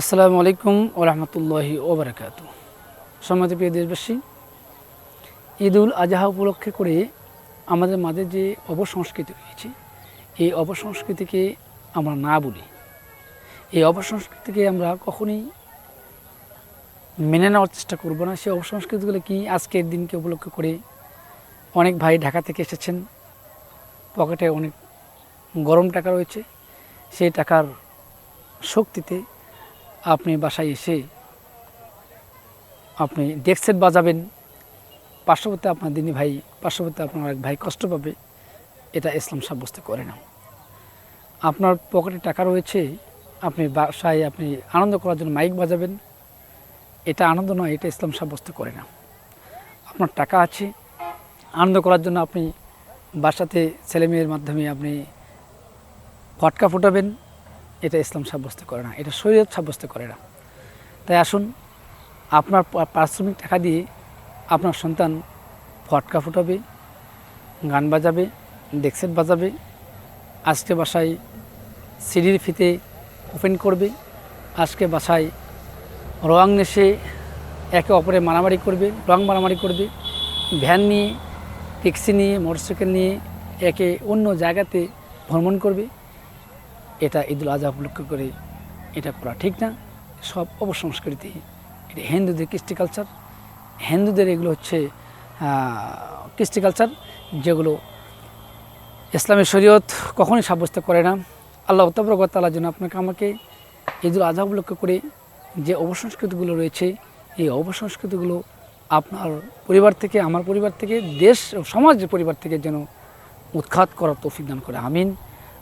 আসসালামু আলাইকুম ও রহমতুল্লাহি ওবরাকাত সম্মতি প্রিয় দেশবাসী ঈদ উল আজহা উপলক্ষে করে আমাদের মাঝে যে অপসংস্কৃতি রয়েছে, এই অপসংস্কৃতিকে আমরা না বলি। এই অপসংস্কৃতিকে আমরা কখনোই মেনে নেওয়ার চেষ্টা করব না। সেই অপসংস্কৃতিগুলো কি আজকের দিনকে উপলক্ষ করে অনেক ভাই ঢাকা থেকে এসেছেন। পকেটে অনেক গরম টাকা রয়েছে। সেই টাকার শক্তিতে আপনি বাসায় এসে আপনি ডেক সেট বাজাবেন। পার্শ্ববর্তী আপনার দিনী ভাই, পার্শ্ববর্তী আপনার এক ভাই কষ্ট পাবে। এটা ইসলাম সাব্যস্ত করে না আপনার পকেটে টাকা রয়েছে, আপনি বাসায় আপনি আনন্দ করার জন্য মাইক বাজাবেন। এটা আনন্দ নয়, এটা ইসলাম সাব্যস্ত করে না আপনার টাকা আছে, আনন্দ করার জন্য আপনি বাসাতে ছেলেমেয়ের মাধ্যমে আপনি ফটকা ফোটাবেন। এটা ইসলাম সাব্যস্ত করে না, এটা শরীয়ত সাব্যস্ত করে না। তাই আসুন, আপনার পারিশ্রমিক টাকা দিয়ে আপনার সন্তান ফটকা ফোটাবে, গান বাজাবে, ডেক্সেট বাজাবে, আজকে বাসায় সিঁড়ির ফিতে ওপেন করবে, আজকে বাসায় রং নেশে একে অপরে মারামারি করবে, রং মারামারি করবে, ভ্যান নিয়ে, ট্যাক্সি নিয়ে, মোটরসাইকেল নিয়ে একে অন্য জায়গাতে ভ্রমণ করবে এটা ঈদুল আজহা উপলক্ষ করে এটা করা। ঠিক না? সব অপসংস্কৃতি। এটা হিন্দুদের কৃষ্টি কালচার হিন্দুদের এগুলো হচ্ছে কৃষ্টি কালচার যেগুলো ইসলামের শরীয়ত কখনোই সাব্যস্ত করে না। আল্লাহ তালার জন্য আপনাকে, আমাকে ঈদুল আজহা উপলক্ষ করে যে অপসংস্কৃতিগুলো রয়েছে, এই অপসংস্কৃতিগুলো আপনার পরিবার থেকে, আমার পরিবার থেকে, দেশ ও সমাজের পরিবার থেকে যেন উৎখাত করার তৌফিক দান করে। আমিন।